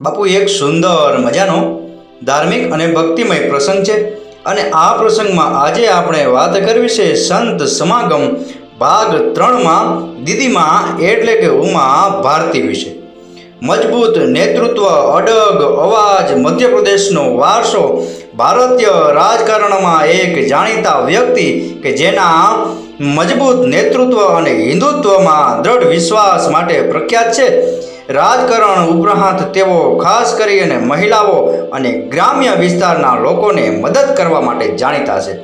બાપુ, એક સુંદર મજાનો, ધાર્મિક અને ભક્તિમય પ્રસંગ છે અને આ પ્રસંગમાં આજે આપણે વાત કરવી છે સંત સમાગમ ભાગ ત્રણમાં, દીદીમાં એટલે કે ઉમા ભારતી વિશે. મજબૂત નેતૃત્વ, અડગ અવાજ, મધ્યપ્રદેશનો વારસો, ભારતીય રાજકારણમાં એક જાણીતા વ્યક્તિ કે જેના મજબૂત નેતૃત્વ અને હિન્દુત્વમાં દ્રઢ વિશ્વાસ માટે પ્રખ્યાત છે. રાજકારણ ઉપરાંત તેઓ ખાસ કરીને મહિલાઓ અને ગ્રામ્ય વિસ્તારના લોકોને મદદ કરવા માટે જાણીતા છે.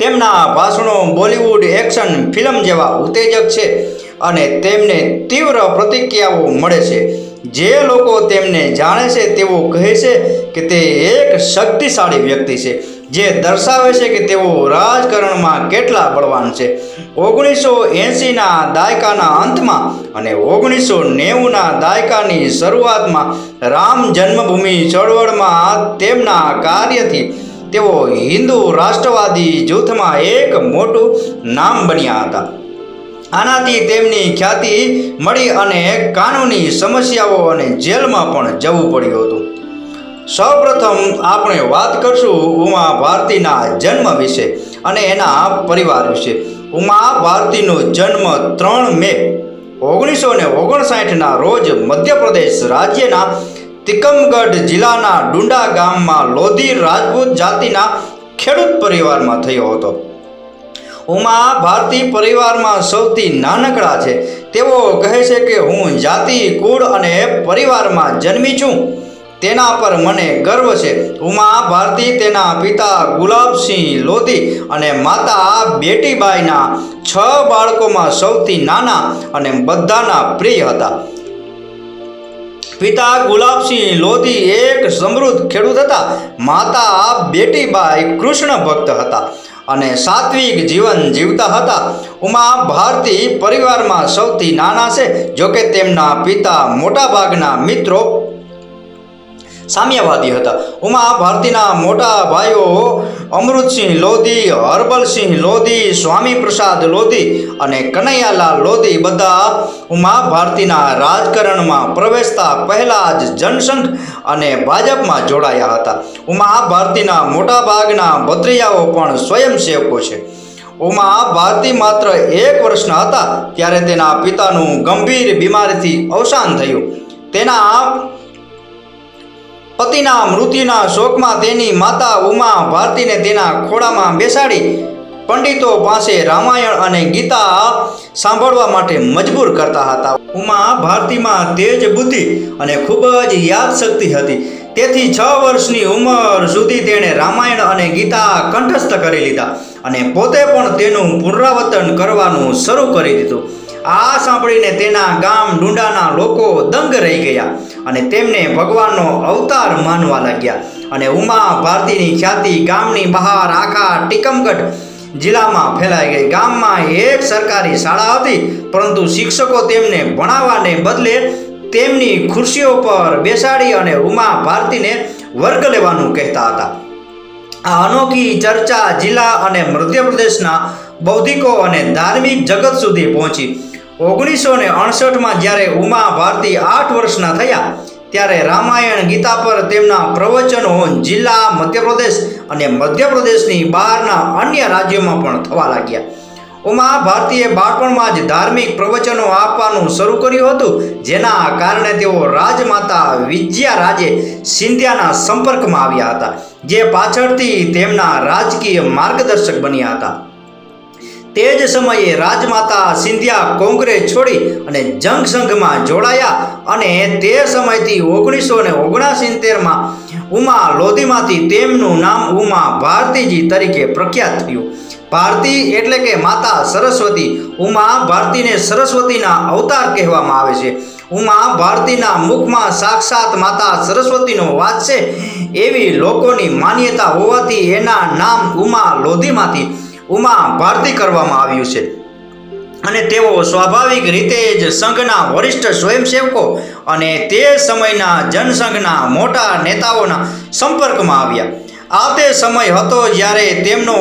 તેમના ભાષણો બોલિવૂડ એક્શન ફિલ્મ જેવા ઉત્તેજક છે અને તેમને તીવ્ર પ્રતિક્રિયાઓ મળે છે. જે લોકો તેમને જાણે છે તેઓ કહે છે કે તે એક શક્તિશાળી વ્યક્તિ છે, જે દર્શાવે છે કે તેઓ રાજકારણમાં કેટલા બળવાન છે. ઓગણીસો એંસીના દાયકાના અંતમાં અને ઓગણીસો નેવુંના દાયકાની શરૂઆતમાં રામ જન્મભૂમિ ચળવળમાં તેમના કાર્યથી તેઓ હિન્દુ રાષ્ટ્રવાદી જૂથમાં એક મોટું નામ બન્યા હતા. આનાથી તેમની ખ્યાતિ મળી અને કાનૂની સમસ્યાઓ અને જેલમાં પણ જવું પડ્યું હતું. સૌપ્રથમ આપણે વાત કરશું ઉમા ભારતીના જન્મ વિશે અને એના પરિવાર વિશે. ઉમા ભારતીનો જન્મ ત્રણ મે ઓગણીસો ને ઓગણસાઠના રોજ મધ્યપ્રદેશ રાજ્યના તિકમગઢ જિલ્લાના ડુંડા ગામમાં લોધી રાજપૂત જાતિના ખેડૂત પરિવારમાં થયો હતો. ઉમા ભારતી પરિવારમાં સૌથી નાનકડા છે. તેઓ કહે છે કે હું જાતિ, કુળ અને પરિવારમાં જન્મી છું. તેના પર મને ગર્વ છે. ઉમા ભારતી તેના પિતા ગુલાબસિંહ લોધી અને માતા બેટીબાઈના છ બાળકોમાં સૌથી નાના અને બધાના પ્રિય હતા. પિતા ગુલાબસિંહ લોધી એક સમૃદ્ધ ખેડૂત હતા. માતા બેટીબાઈ કૃષ્ણ ભક્ત હતા અને સાત્વિક જીવન જીવતા હતા. ઉમા ભારતી પરિવારમાં સૌથી નાના છે. જોકે તેમના પિતા મોટાભાગના મિત્રો સામ્યવાદી હતા. ઉમા ભારતીના મોટા ભાઈઓ અમૃતસિંહ લોધી, હરબલસિંહ લોધી સ્વામી પ્રસાદ લોધી અને કનૈયાલાલ લોધી બધા ઉમા ભારતીના રાજકારણમાં પ્રવેશતા પહેલા જ જનસંઘ અને ભાજપમાં જોડાયા હતા. ઉમા ભારતીના મોટાભાગના ભત્રીજાઓ પણ સ્વયંસેવકો છે. ઉમા ભારતી માત્ર એક વર્ષના હતા ત્યારે તેના પિતાનું ગંભીર બીમારીથી અવસાન થયું. તેના પતિના મૃત્યુના શોકમાં તેની માતા ઉમા ભારતીને તેના ખોળામાં બેસાડી પંડિતો પાસે રામાયણ અને ગીતા સાંભળવા માટે મજબૂર કરતા હતા. ઉમા ભારતીમાં તેજ બુદ્ધિ અને ખૂબ જ યાદશક્તિ હતી. તેથી છ વર્ષની ઉંમર સુધી તેણે રામાયણ અને ગીતા કંઠસ્થ કરી લીધા અને પોતે પણ તેનું પુનરાવર્તન કરવાનું શરૂ કરી દીધું. આ સાંભળીને તેના ગામ ડુંડાના લોકો દંગ રહી ગયા અને તેમને ભગવાનનો અવતાર માનવા લાગ્યા. અને ઉમા ભારતીની ખ્યાતિ ગામની બહાર આખા ટીકમગઢ જિલ્લામાં ફેલાઈ ગઈ. ગામમાં એક સરકારી શાળા હતી, પરંતુ શિક્ષકો તેમને ભણાવવાને બદલે તેમની ખુરશીઓ પર બેસાડી અને ઉમા ભારતીને વર્ગ લેવાનું કહેતા હતા. આ અનોખી ચર્ચા જિલ્લા અને મધ્યપ્રદેશના બૌદ્ધિકો અને ધાર્મિક જગત સુધી પહોંચી. ઓગણીસો ને અડસઠમાં જ્યારે ઉમા ભારતી આઠ વર્ષના થયા, ત્યારે રામાયણ ગીતા પર તેમના પ્રવચનો જિલ્લા મધ્યપ્રદેશ અને મધ્યપ્રદેશની બહારના અન્ય રાજ્યોમાં પણ થવા લાગ્યા. ઉમા ભારતીએ બાળપણમાં જ ધાર્મિક પ્રવચનો આપવાનું શરૂ કર્યું હતું, જેના કારણે તેઓ રાજમાતા વિજયા રાજે સિંધિયાના સંપર્કમાં આવ્યા હતા, જે પાછળથી તેમના રાજકીય માર્ગદર્શક બન્યા હતા. તે જ સમયે રાજમાતા સિંધિયા કોંગ્રેસ છોડી અને જંગ સંઘમાં જોડાયા અને તે સમયથી ઓગણીસો ને ઓગણસિત્તેરમાં ઉમા લોધીમાંથી તેમનું નામ ઉમા ભારતીજી તરીકે પ્રખ્યાત થયું. ભારતી એટલે કે માતા સરસ્વતી. ઉમા ભારતીને સરસ્વતીના અવતાર કહેવામાં આવે છે. ઉમા ભારતીના મુખમાં સાક્ષાત માતા સરસ્વતીનો વાસ છે એવી લોકોની માન્યતા હોવાથી એના નામ ઉમા લોધીમાંથી ઉમા ભારતી કરવામાં આવ્યું છે. અને તેઓ સ્વાભાવિક રીતે જ સંઘના વરિષ્ઠ સ્વયંસેવકો અને તે સમયના જનસંઘના મોટા નેતાઓના સંપર્કમાં આવ્યા. આ તે સમય હતો જ્યારે તેમનો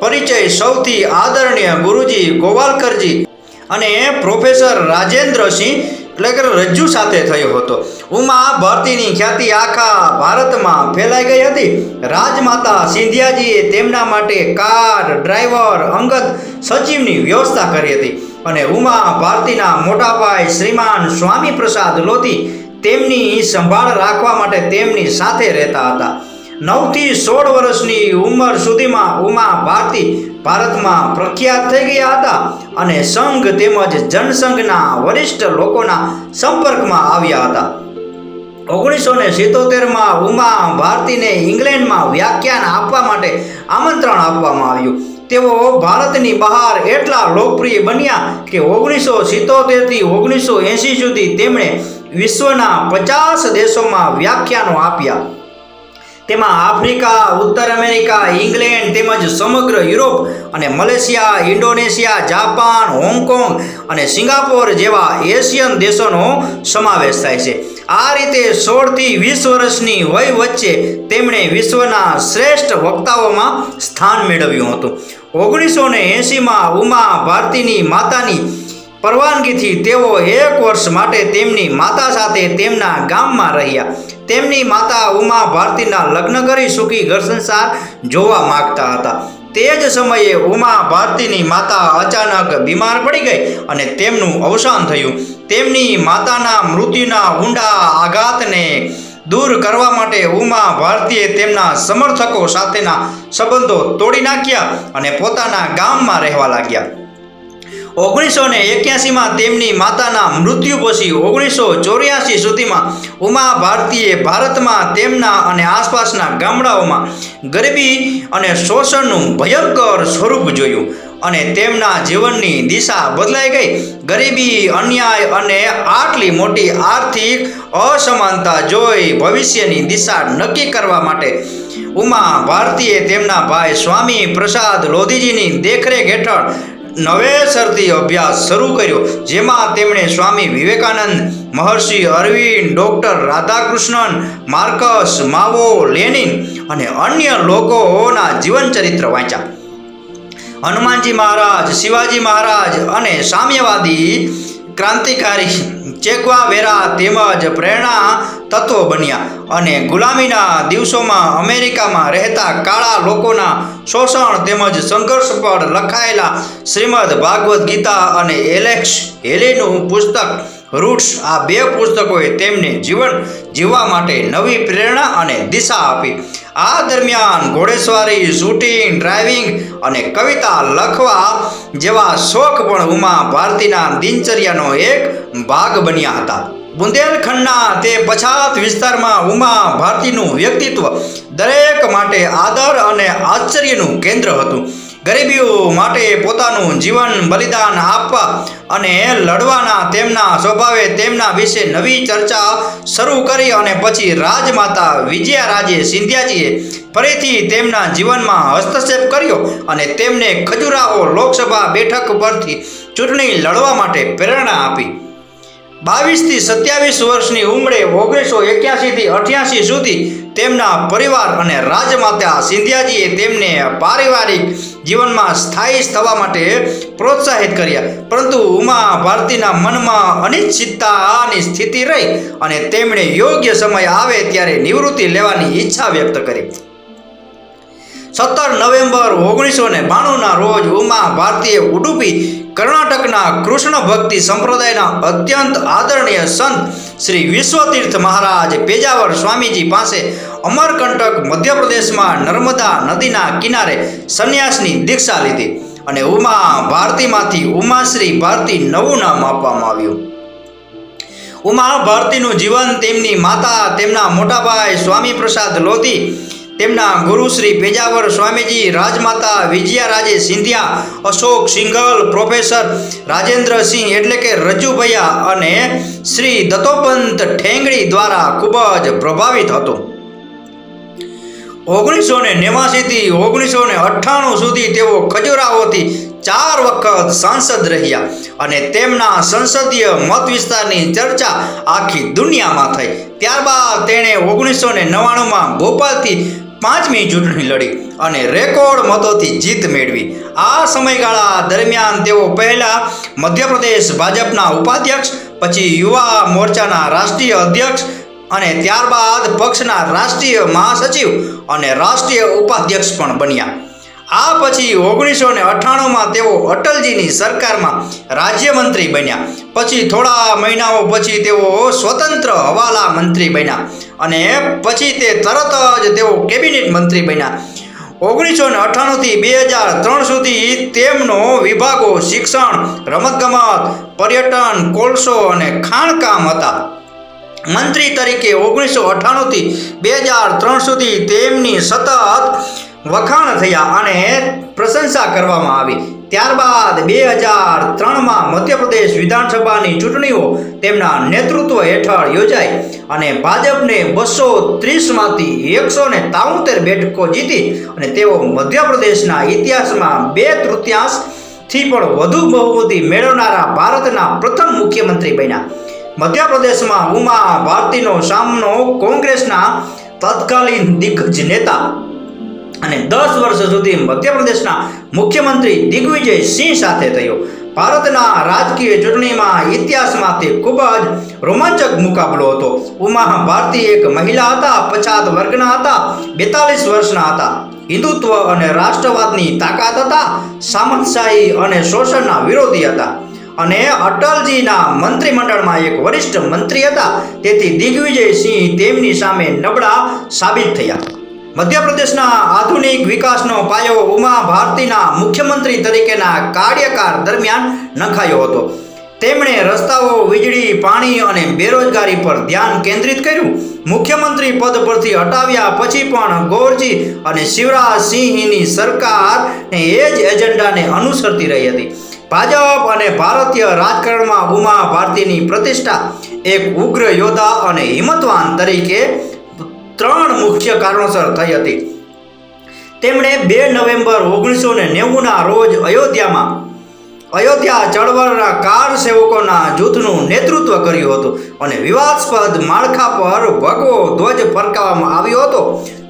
પરિચય સૌથી આદરણીય ગુરુજી ગોવાલકરજી અને પ્રોફેસર રાજેન્દ્રસિંહ એટલે કે રજ્જુ સાથે થયો હતો. ઉમા ભારતીની ખ્યાતિ આખા ભારતમાં ફેલાઈ ગઈ હતી. રાજમાતા સિંધિયાજીએ તેમના માટે કાર, ડ્રાઈવર, અંગત, સચિવની વ્યવસ્થા કરી હતી અને ઉમા ભારતીના મોટાભાઈ શ્રીમાન સ્વામી પ્રસાદ લોધી તેમની સંભાળ રાખવા માટે તેમની સાથે રહેતા હતા. નવથી સોળ વર્ષની ઉંમર સુધીમાં ઉમા ભારતી ભારતમાં પ્રખ્યાત થઈ ગયા હતા અને સંઘ તેમજ જનસંઘના વરિષ્ઠ લોકોના સંપર્કમાં આવ્યા હતા. ઓગણીસો ને સિત્તોતેરમાં ઉમા ભારતીને ઇંગ્લેન્ડમાં વ્યાખ્યાન આપવા માટે આમંત્રણ આપવામાં આવ્યું. તેઓ ભારતની બહાર એટલા લોકપ્રિય બન્યા કે ઓગણીસો સિત્તોતેરથી ઓગણીસો એંસી સુધી તેમણે વિશ્વના પચાસ દેશોમાં વ્યાખ્યાનો આપ્યા. તેમાં આફ્રિકા, ઉત્તર અમેરિકા, ઇંગ્લેન્ડ તેમજ સમગ્ર યુરોપ અને Malaysia, Indonesia, Japan, Hong Kong અને સિંગાપોર જેવા એશિયન દેશોનો સમાવેશ થાય છે. આ રીતે સોળથી વીસ વર્ષની વય વચ્ચે તેમણે વિશ્વના શ્રેષ્ઠ વક્તાઓમાં સ્થાન મેળવ્યું હતું. ઓગણીસો ને એંશીમાં ઉમા ભારતીની માતાની પરવાનગીથી તેઓ એક વર્ષ માટે તેમની માતા સાથે તેમના ગામમાં રહ્યા. તેમની માતા ઉમા ભારતીના લગ્ન કરી સુખી ઘર સંસાર જોવા માંગતા હતા. તે જ સમયે ઉમા ભારતીની માતા અચાનક બીમાર પડી ગઈ અને તેમનું અવસાન થયું. તેમની માતાના મૃત્યુના ઊંડા આઘાતને દૂર કરવા માટે ઉમા ભારતીએ તેમના સમર્થકો સાથેના સંબંધો તોડી નાખ્યા અને પોતાના ગામમાં રહેવા લાગ્યા. ઓગણીસો ને એક્યાસીમાં તેમની માતાના મૃત્યુ પછી ઓગણીસો ચોર્યાસી સુધીમાં ઉમા ભારતીએ ભારતમાં તેમના અને આસપાસના ગામડાઓમાં ગરીબી અને શોષણનું ભયંકર સ્વરૂપ જોયું અને તેમના જીવનની દિશા બદલાઈ ગઈ. ગરીબી, અન્યાય અને આટલી મોટી આર્થિક અસમાનતા જોઈ ભવિષ્યની દિશા નક્કી કરવા માટે ઉમા ભારતીએ તેમના ભાઈ સ્વામી પ્રસાદ લોધીજીની દેખરેખ હેઠળ નવેસરથી અભ્યાસ શરૂ કર્યો, જેમાં તેમણે Swami Vivekananda, Maharshi Arvind, doctor Radhakrishnan, Marx Mao, Lenin અને અન્ય લોકોના જીવન ચરિત્ર વાંચ્યા. હનુમાનજી મહારાજ, શિવાજી મહારાજ અને સામ્યવાદી ક્રાંતિકારી ચેગવા વેરા તેમજ પ્રેરણા તત્વો બન્યા. અને ગુલામીના દિવસોમાં અમેરિકામાં રહેતા કાળા લોકોના શોષણ તેમજ સંઘર્ષ પર લખાયેલા શ્રીમદ ભાગવદ્ ગીતા અને એલેક્સ હેલીનું પુસ્તક રૂટ્સ આ બે પુસ્તકોએ તેમને જીવન જીવવા માટે નવી પ્રેરણા અને દિશા આપી. આ દરમિયાન ઘોડેસવારી, શૂટિંગ, ડ્રાઇવિંગ અને કવિતા લખવા જેવા શોખ પણ ઉમા ભારતીના દિનચર્યાનો એક ભાગ બન્યા હતા. બુંદેલખંડના તે પછાત વિસ્તારમાં ઉમા ભારતીનું વ્યક્તિત્વ દરેક માટે આદર અને આશ્ચર્યનું કેન્દ્ર હતું. ગરીબીઓ માટે પોતાનું જીવન બલિદાન આપવા અને લડવાના તેમના સ્વભાવે તેમના વિશે નવી ચર્ચા શરૂ કરી અને પછી રાજમાતા વિજયારાજે સિંધિયાજીએ ફરીથી તેમના જીવનમાં હસ્તક્ષેપ કર્યો અને તેમને ખજુરાહો લોકસભા બેઠક પરથી ચૂંટણી લડવા માટે પ્રેરણા આપી. બાવીસથી સત્યાવીસ વર્ષની ઉંમરે ઓગણીસો એક્યાસીથી અઠ્યાસી સુધી તેમના પરિવાર અને રાજમાતા સિંધિયાજીએ તેમને પારિવારિક જીવનમાં સ્થાયી થવા માટે પ્રોત્સાહિત કર્યા. પરંતુ ઉમા ભારતીના મનમાં અનિશ્ચિતતાની સ્થિતિ રહી અને તેમણે યોગ્ય સમય આવે ત્યારે નિવૃત્તિ લેવાની ઈચ્છા વ્યક્ત કરી. સત્તર નવેમ્બર ઓગણીસો ને બાણુંના રોજ ઉમા ભારતીય ઉડુપી કર્ણાટકના કૃષ્ણ ભક્તિ સંપ્રદાયના અત્યંત આદરણીય સંત શ્રી વિશ્વતીર્થ મહારાજ પેજાવર સ્વામીજી પાસે અમરકંટક મધ્યપ્રદેશમાં નર્મદા નદીના કિનારે સંન્યાસની દીક્ષા લીધી અને ઉમા ભારતીમાંથી ઉમાશ્રી ભારતી નવું નામ આપવામાં આવ્યું. ઉમા ભારતીનું જીવન તેમની માતા તેમના મોટાભાઈ સ્વામી પ્રસાદ લોધી તેમના ગુરુ શ્રી પેજાવર સ્વામીજી, રાજમાતા વિજયારાજે સિંધિયા, અશોક સિંઘલ, પ્રોફેસર રાજેન્દ્રસિંહ એટલે કે રજુભૈયા અને શ્રી દત્તોપંત ઠેંગડી દ્વારા ખૂબ જ પ્રભાવિત હતો. ઓગણીસો ને નેવાસીથી ઓગણીસો ને અઠ્ઠાણું સુધી તેઓ ખજુરાહોથી ચાર વખત સાંસદ રહ્યા અને તેમના સંસદીય મત વિસ્તારની ચર્ચા આખી દુનિયામાં થઈ. ત્યારબાદ તેણે ઓગણીસો ને નવ્વાણુંમાં ભોપાલથી પાંચમી ચૂંટણી લડી અને રેકોર્ડ મતોથી જીત મેળવી. આ સમયગાળા દરમિયાન તેઓ પહેલા મધ્યપ્રદેશ ભાજપના ઉપાધ્યક્ષ, પછી યુવા મોરચાના રાષ્ટ્રીય અધ્યક્ષ અને ત્યારબાદ પક્ષના રાષ્ટ્રીય મહાસચિવ અને રાષ્ટ્રીય ઉપાધ્યક્ષ પણ બન્યા. આ પછી ઓગણીસો ને અઠ્ઠાણુંમાં તેઓ અટલજીની સરકારમાં રાજ્યમંત્રી બન્યા. પછી થોડા મહિનાઓ પછી તેઓ સ્વતંત્ર હવાલા મંત્રી બન્યા અને પછી તે તરત જ તેઓ કેબિનેટ મંત્રી બન્યા. ઓગણીસો ને અઠ્ઠાણુંથી બે હજાર ત્રણ સુધી તેમનો વિભાગો શિક્ષણ, રમતગમત, પર્યટન, કોલસો અને ખાણકામ હતા. મંત્રી તરીકે ઓગણીસો અઠ્ઠાણુંથી બે હજાર ત્રણ સુધી તેમની સતત વખાણ થયા અને પ્રશંસા કરવામાં આવી. ત્યારબાદ બે હજાર ત્રણમાં મધ્યપ્રદેશ વિધાનસભાની ચૂંટણીઓ તેમના નેતૃત્વ હેઠળ યોજાઈ અને ભાજપને બસો ત્રીસમાંથી એકસો ને તાઉતેર બેઠકો જીતી અને તેઓ મધ્યપ્રદેશના ઇતિહાસમાં બે તૃતીયાંશથી પણ વધુ બહુમતી મેળવનારા ભારતના પ્રથમ મુખ્યમંત્રી બન્યા. મધ્યપ્રદેશમાં ઉમા ભારતીનો સામનો કોંગ્રેસના તત્કાલીન દિગ્ગજ નેતા અને દસ વર્ષ સુધી મધ્યપ્રદેશના મુખ્યમંત્રી દિગ્વિજય સિંહ સાથે થયો. ભારતના રાજકીય ચૂંટણીમાં ઇતિહાસમાં તે ખૂબ જ રોમાંચક મુકાબલો હતો. ઉમા ભારતી એક મહિલા હતા, પછાત વર્ગના હતા, બેતાલીસ વર્ષના હતા. હિન્દુત્વ અને રાષ્ટ્રવાદની તાકાત હતા, સામંતશાહી અને શોષણના વિરોધી હતા. અને અટલજીના મંત્રીમંડળમાં એક વરિષ્ઠ મંત્રી હતા. તેથી દિગ્વિજયસિંહ તેમની સામે નબળા સાબિત થયા. મધ્યપ્રદેશના આધુનિક વિકાસનો પાયો ઉમા ભારતીના મુખ્યમંત્રી તરીકેના કાર્યકાળ દરમિયાન નખાયો હતો. તેમણે રસ્તાઓ વીજળી, પાણી અને બેરોજગારી પર ધ્યાન કેન્દ્રિત કર્યું. મુખ્યમંત્રી પદ પરથી હટાવ્યા પછી પણ ગોરજી અને શિવરાજસિંહની સરકાર એ જ એજન્ડાને અનુસરતી રહી હતી. ભાજપ અને ભારતીય રાજકારણમાં ઉમા ભારતીની પ્રતિષ્ઠા એક ઉગ્ર યોદ્ધા અને હિંમતવાન તરીકે ત્રણ મુખ્ય કારણોસર થઈ હતી. તેમણે બે નવેમ્બર ઓગણીસો ને નેવુંના રોજ અયોધ્યામાં અયોધ્યા ચળવળના કાર સેવકોના જૂથનું નેતૃત્વ કર્યું હતું અને વિવાદસ્પદ માળખા પર ભગવો ધ્વજ ફરકાવવામાં આવ્યો હતો.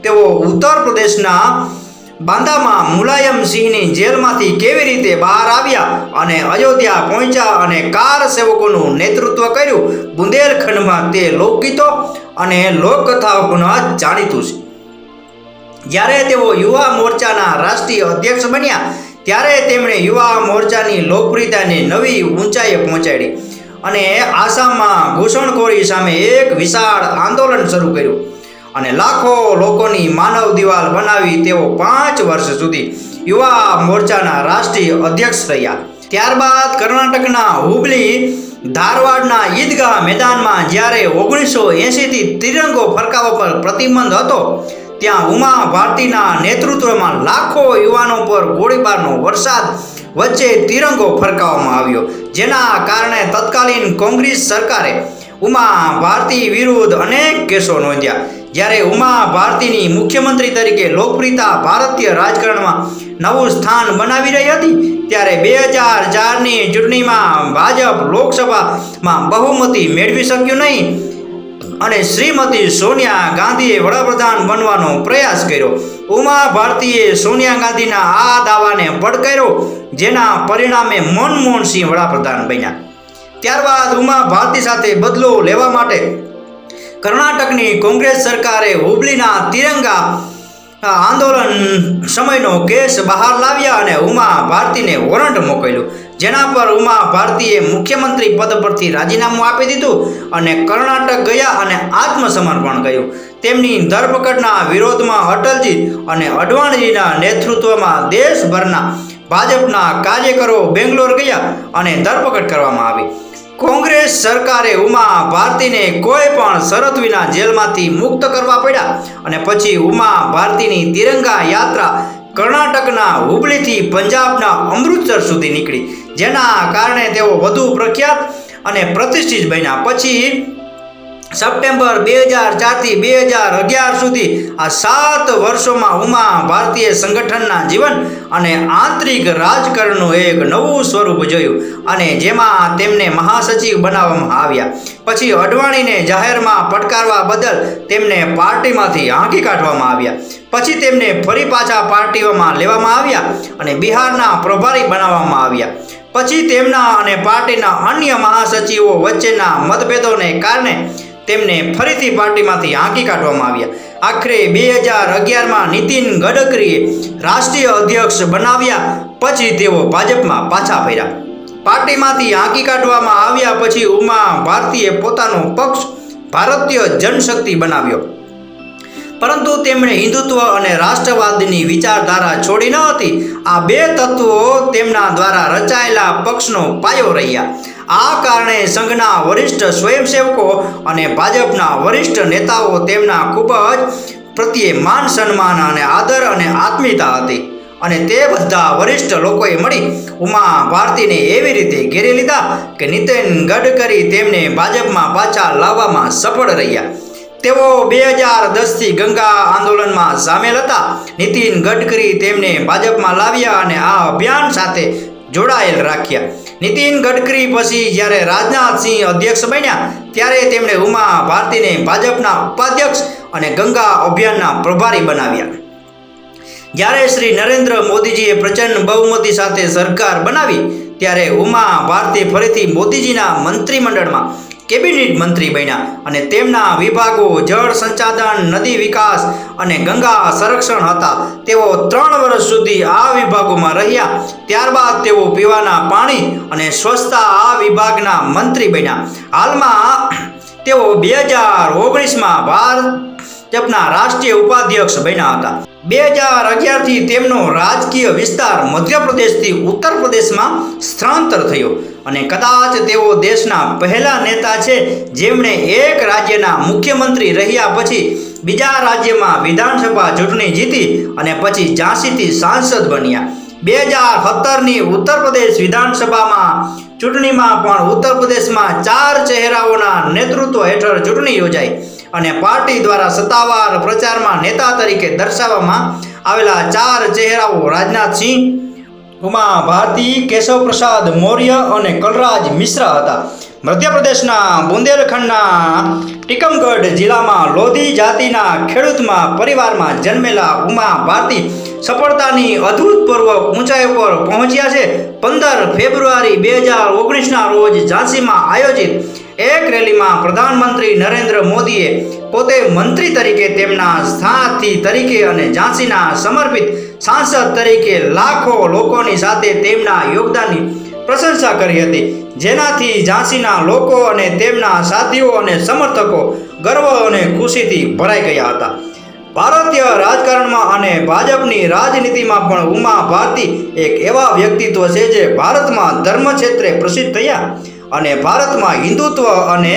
તેઓ ઉત્તર પ્રદેશના બાંદામાં મુલાયમસિંહની જેલમાંથી કેવી રીતે બહાર આવ્યા અને અયોધ્યા પહોંચ્યા અને કાર સેવકોનું નેતૃત્વ કર્યું, બુંદેલખંડમાં તે લોકગીતો અને લોકકથાઓના જાણીતું છે. જ્યારે તેઓ યુવા મોરચાના રાષ્ટ્રીય અધ્યક્ષ બન્યા, ત્યારે તેમણે યુવા મોરચાની લોકપ્રિયતાને નવી ઊંચાઈએ પહોંચાડી અને આસામમાં ઘૂસણખોરી સામે એક વિશાળ આંદોલન શરૂ કર્યું. અને લાખો લોકોની માનવ દિવાલ બનાવી તેઓ પાંચ વર્ષ સુધી યુવા મોરચાના રાષ્ટ્રીય અધ્યક્ષ રહ્યા. ત્યારબાદ કર્ણાટકના હુબલી ધારવાડના ઈદગાહ મેદાનમાં જ્યારે ઓગણીસો એંશીથી તિરંગો ફરકાવવા પર પ્રતિબંધ હતો, ત્યાં ઉમા ભારતીના નેતૃત્વમાં લાખો યુવાનો પર ગોળીબારનો વરસાદ વચ્ચે તિરંગો ફરકાવવામાં આવ્યો. જેના કારણે તત્કાલીન કોંગ્રેસ સરકારે ઉમા ભારતી વિરુદ્ધ અનેક કેસો નોંધ્યા. જ્યારે ઉમા ભારતીની મુખ્યમંત્રી તરીકે લોકપ્રિયતા ભારતીય રાજકારણમાં નવું સ્થાન બનાવી રહી હતી, ત્યારે બે હજાર ચારની ચૂંટણીમાં ભાજપ લોકસભામાં બહુમતી મેળવી શક્યું નહીં અને શ્રીમતી સોનિયા ગાંધીએ વડાપ્રધાન બનવાનો પ્રયાસ કર્યો. ઉમા ભારતીએ સોનિયા ગાંધીના આ દાવાને પડકાર્યો, જેના પરિણામે મનમોહનસિંહ વડાપ્રધાન બન્યા. ત્યારબાદ ઉમા ભારતી સાથે બદલો લેવા માટે કર્ણાટકની કોંગ્રેસ સરકારે હુબલીના તિરંગા આંદોલન સમયનો કેસ બહાર લાવ્યા અને ઉમા ભારતીને વોરંટ મોકલ્યું. જેના પર ઉમા ભારતીએ મુખ્યમંત્રી પદ પરથી રાજીનામું આપી દીધું અને કર્ણાટક ગયા અને આત્મસમર્પણ કર્યું. તેમની ધરપકડના વિરોધમાં અટલજી અને અડવાણીજીના નેતૃત્વમાં દેશભરના ભાજપના કાર્યકરો બેંગ્લોર ગયા અને ધરપકડ કરવામાં આવી. કોંગ્રેસ સરકારે ઉમા ભારતીને કોઈ પણ શરત વિના જેલમાંથી મુક્ત કરવા પડ્યા અને પછી ઉમા ભારતીની તિરંગા યાત્રા કર્ણાટકના હુબલીથી પંજાબના અમૃતસર સુધી નીકળી. જેના કારણે તેઓ વધુ પ્રખ્યાત અને પ્રતિષ્ઠિત બન્યા. પછી સપ્ટેમ્બર બે હજાર ચારથી બે હજાર અગિયાર સુધી આ સાત વર્ષોમાં ઉમા ભારતીય સંગઠનના જીવન અને આંતરિક રાજકારણનું એક નવું સ્વરૂપ જોયું અને જેમાં તેમને મહાસચિવ બનાવવામાં આવ્યા. પછી અડવાણીને જાહેરમાં પડકારવા બદલ તેમને પાર્ટીમાંથી હાંકી કાઢવામાં આવ્યા. પછી તેમને ફરી પાછા પાર્ટીઓમાં લેવામાં આવ્યા અને બિહારના પ્રભારી બનાવવામાં આવ્યા. પછી તેમના અને પાર્ટીના અન્ય મહાસચિવો વચ્ચેના મતભેદોને કારણે તેમને ફરીથી પાર્ટીમાંથી હાંકી કાઢવામાં આવ્યા. આખરે બે હજાર અગિયારમાં નીતિન ગડકરીએ રાષ્ટ્રીય અધ્યક્ષ બનાવ્યા, પછી તેઓ ભાજપમાં પાછા ફર્યા. પાર્ટીમાંથી હાંકી કાઢવામાં આવ્યા પછી ઉમા ભારતીએ પોતાનો પક્ષ ભારતીય જનશક્તિ બનાવ્યો. પરંતુ તેમણે હિન્દુત્વ અને રાષ્ટ્રવાદની વિચારધારા છોડી ન હતી. આ બે તત્વો તેમના દ્વારા રચાયેલા પક્ષનો પાયો રહ્યા. આ કારણે સંઘના વરિષ્ઠ સ્વયંસેવકો અને ભાજપના વરિષ્ઠ નેતાઓ તેમના ખૂબ જ પ્રત્યે માન સન્માન અને આદર અને આત્મીયતા હતી. અને તે બધા વરિષ્ઠ લોકોએ મળી ઉમા ભારતીને એવી રીતે ઘેરી લીધા કે નીતિન ગડકરી તેમને ભાજપમાં પાછા લાવવામાં સફળ રહ્યા. તેઓ બે હજાર દસથી ગંગા આંદોલનમાં સામેલ હતા. નીતિન ગડકરી તેમને ભાજપમાં લાવ્યા અને આ અભિયાન સાથે જોડાયેલ રાખ્યા. નીતિન ગડકરી પછી જ્યારે રાજનાથસિંહ અધ્યક્ષ બન્યા, ત્યારે તેમણે ઉમા ભારતીને ભાજપના ઉપાધ્યક્ષ અને ગંગા અભિયાનના પ્રભારી બનાવ્યા. જ્યારે શ્રી નરેન્દ્ર મોદીજીએ પ્રચંડ બહુમતી સાથે સરકાર બનાવી, ત્યારે ઉમા ભારતી ફરીથી મોદીજીના મંત્રીમંડળમાં કેબિનેટ મંત્રી બન્યા અને તેમના વિભાગો જળ સંચાલન નદી વિકાસ અને ગંગા સંરક્ષણ હતા. તેઓ ત્રણ વર્ષ સુધી આ વિભાગોમાં રહ્યા. ત્યારબાદ તેઓ પીવાના પાણી અને સ્વચ્છતા આ વિભાગના મંત્રી બન્યા. હાલમાં તેઓ બે હજાર ઓગણીસમાં ભારતના રાષ્ટ્રીય ઉપાધ્યક્ષ બન્યા હતા. બે હજાર અગિયારથી તેમનો રાજકીય વિસ્તાર મધ્યપ્રદેશથી ઉત્તર પ્રદેશમાં સ્થળાંતર થયો. અને કદાચ તેઓ દેશના પહેલા નેતા છે, જેમણે એક રાજ્યના મુખ્યમંત્રી રહ્યા પછી બીજા રાજ્યમાં વિધાનસભા ચૂંટણી જીતી અને પછી ઝાંસીથી સાંસદ બન્યા. બે હજાર સત્તરની ઉત્તર પ્રદેશ વિધાનસભામાં ચૂંટણીમાં પણ ઉત્તર પ્રદેશમાં ચાર ચહેરાઓના નેતૃત્વ હેઠળ ચૂંટણી યોજાઈ અને પાર્ટી દ્વારા સત્તાવાર પ્રચારમાં નેતા તરીકે દર્શાવવામાં આવેલા ચાર ચહેરાઓ રાજનાથસિંહ ઉમા ભારતી કેશવ પ્રસાદ મૌર્ય અને કલરાજ મિશ્રા હતા. મધ્યપ્રદેશના બુંદેલખંડના ટીકમગઢ જિલ્લામાં લોધી જાતિના ખેડૂતમાં પરિવારમાં જન્મેલા ઉમા ભારતી સફળતાની અભૂતપૂર્વ ઊંચાઈ પર પહોંચ્યા છે. પંદર ફેબ્રુઆરી બે હજાર ઓગણીસના રોજ ઝાંસીમાં આયોજિત એક રેલીમાં પ્રધાનમંત્રી નરેન્દ્ર મોદીએ પોતે મંત્રી તરીકે તેમના સ્થાનથી તરીકે અને ઝાંસીના સમર્પિત સાંસદ તરીકે લાખો લોકોની સાથે તેમના યોગદાનની પ્રશંસા કરી હતી. જેનાથી ઝાંસીના લોકો અને તેમના સાથીઓ અને સમર્થકો ગર્વ અને ખુશીથી ભરાઈ ગયા હતા. ભારતીય રાજકારણમાં અને ભાજપની રાજનીતિમાં પણ ઉમા ભારતી એક એવા વ્યક્તિત્વ છે જે ભારતમાં ધર્મ ક્ષેત્રે પ્રસિદ્ધ થયા. અને ભારતમાં હિન્દુત્વ અને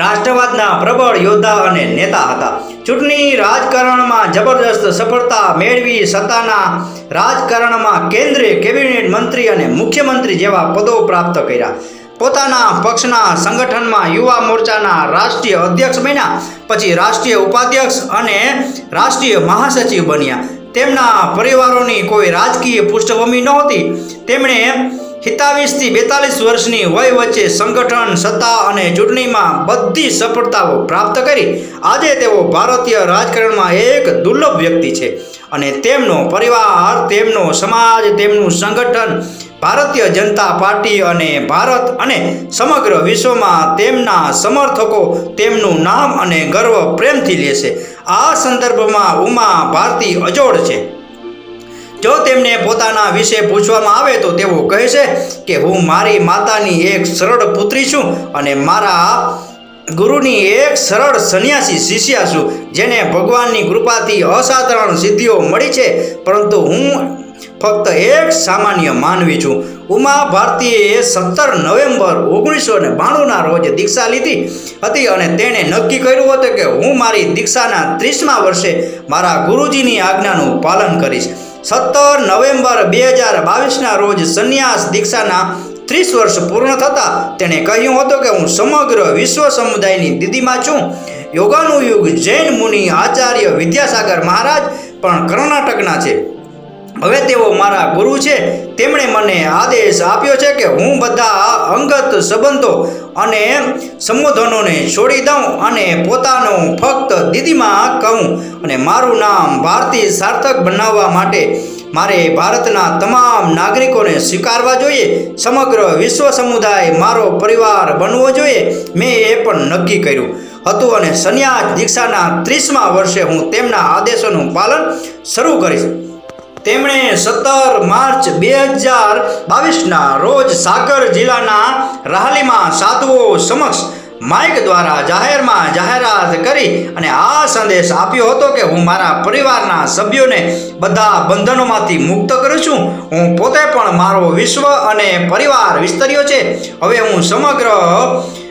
રાષ્ટ્રવાદના પ્રબળ યોદ્ધા અને નેતા હતા. ચૂંટણી રાજકારણમાં જબરદસ્ત સફળતા મેળવી સત્તાના રાજકારણમાં કેન્દ્રીય કેબિનેટ મંત્રી અને મુખ્યમંત્રી જેવા પદો પ્રાપ્ત કર્યા. પોતાના પક્ષના સંગઠનમાં યુવા મોરચાના રાષ્ટ્રીય અધ્યક્ષ બન્યા, પછી રાષ્ટ્રીય ઉપાધ્યક્ષ અને રાષ્ટ્રીય મહાસચિવ બન્યા. તેમના પરિવારોની કોઈ રાજકીય પૃષ્ઠભૂમિ નહોતી. તેમણે હિતાવીસથી બેતાલીસ વર્ષની વય વચ્ચે સંગઠન, સત્તા અને ચૂંટણીમાં બધી સફળતાઓ પ્રાપ્ત કરી. આજે તેઓ ભારતીય રાજકારણમાં એક દુર્લભ વ્યક્તિ છે અને તેમનો પરિવાર, તેમનો સમાજ, તેમનું સંગઠન, ભારતીય જનતા પાર્ટી અને ભારત અને સમગ્ર વિશ્વમાં તેમના સમર્થકો તેમનું નામ અને ગર્વ પ્રેમથી લેશે. આ સંદર્ભમાં ઉમા ભારતી અજોડ છે. જો તેમને પોતાના વિશે પૂછવામાં આવે તો તેઓ કહે છે કે હું મારી માતાની એક સરળ પુત્રી છું અને મારા ગુરુની એક સરળ સંન્યાસી શિષ્યા છું, જેને ભગવાનની કૃપાથી અસાધારણ સિદ્ધિઓ મળી છે. પરંતુ હું ફક્ત એક સામાન્ય માનવી છું. ઉમા ભારતીએ સત્તર નવેમ્બર ઓગણીસો ને બાણુંના રોજ દીક્ષા લીધી હતી અને તેણે નક્કી કર્યું હતું કે હું મારી દીક્ષાના ત્રીસમા વર્ષે મારા ગુરુજીની આજ્ઞાનું પાલન કરીશ. સત્તર નવેમ્બર બે હજાર બાવીસના રોજ સંન્યાસ દીક્ષાના ત્રીસ વર્ષ પૂર્ણ થતાં તેણે કહ્યું હતું કે હું સમગ્ર વિશ્વ સમુદાયની દીદીમાં છું. યોગાનું યુગ જૈન મુનિ આચાર્ય વિદ્યાસાગર મહારાજ પણ કર્ણાટકના છે. હવે તેઓ મારા ગુરુ છે. તેમણે મને આદેશ આપ્યો છે કે હું બધા અંગત સંબંધો અને સંબોધનોને છોડી દઉં અને પોતાનો ફક્ત દીદીમાં કહું અને મારું નામ ભારતી સાર્થક બનાવવા માટે મારે ભારતના તમામ નાગરિકોને સ્વીકારવા જોઈએ. સમગ્ર વિશ્વ સમુદાય મારો પરિવાર બનવો જોઈએ. મેં એ પણ નક્કી કર્યું હતું અને સંન્યાસ દીક્ષાના ત્રીસમા વર્ષે હું તેમના આદેશોનું પાલન શરૂ કરીશ. તેમણે સત્તર માર્ચ બે હજાર બાવીસના રોજ સાગર જિલ્લાના રાહલીમાં સાધુઓ સમક્ષ માઇક દ્વારા જાહેરમાં જાહેરાત કરી અને આ સંદેશ આપ્યો હતો કે હું મારા પરિવારના સભ્યોને બધા બંધનોમાંથી મુક્ત કરું છું. હું પોતે પણ મારો વિશ્વ અને પરિવાર વિસ્તર્યો છે. હવે હું સમગ્ર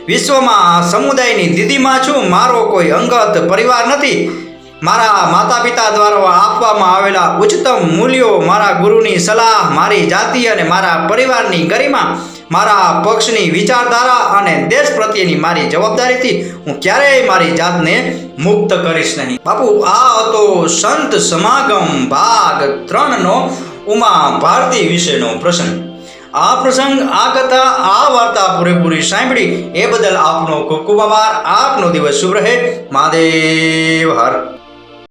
વિશ્વમાં સમુદાયની દીદીમાં છું. મારો કોઈ અંગત પરિવાર નથી. મારા માતા પિતા દ્વારા આપવામાં આવેલા ઉચ્ચતમ મૂલ્યો મારા ગુરુની સલાહ, મારી જાતિ અને મારા પરિવારની ગરિમા, મારા પક્ષની વિચારધારા અને દેશ પ્રત્યેની મારી જવાબદારીથી હું ક્યારેય મારી જાતને મુક્ત કરીશ નહીં. બાપુ, આ હતો સંત સમાગમ ભાગ ત્રણનો ઉમા ભારતી વિશેનો પ્રસંગ. આ પ્રસંગ આ કથા, આ વાર્તા પૂરેપૂરી સાંભળી એ બદલ આપનો ખૂબ ખૂબ આભાર. આપનો દિવસ શુભ રહે. મહાદેવ, હર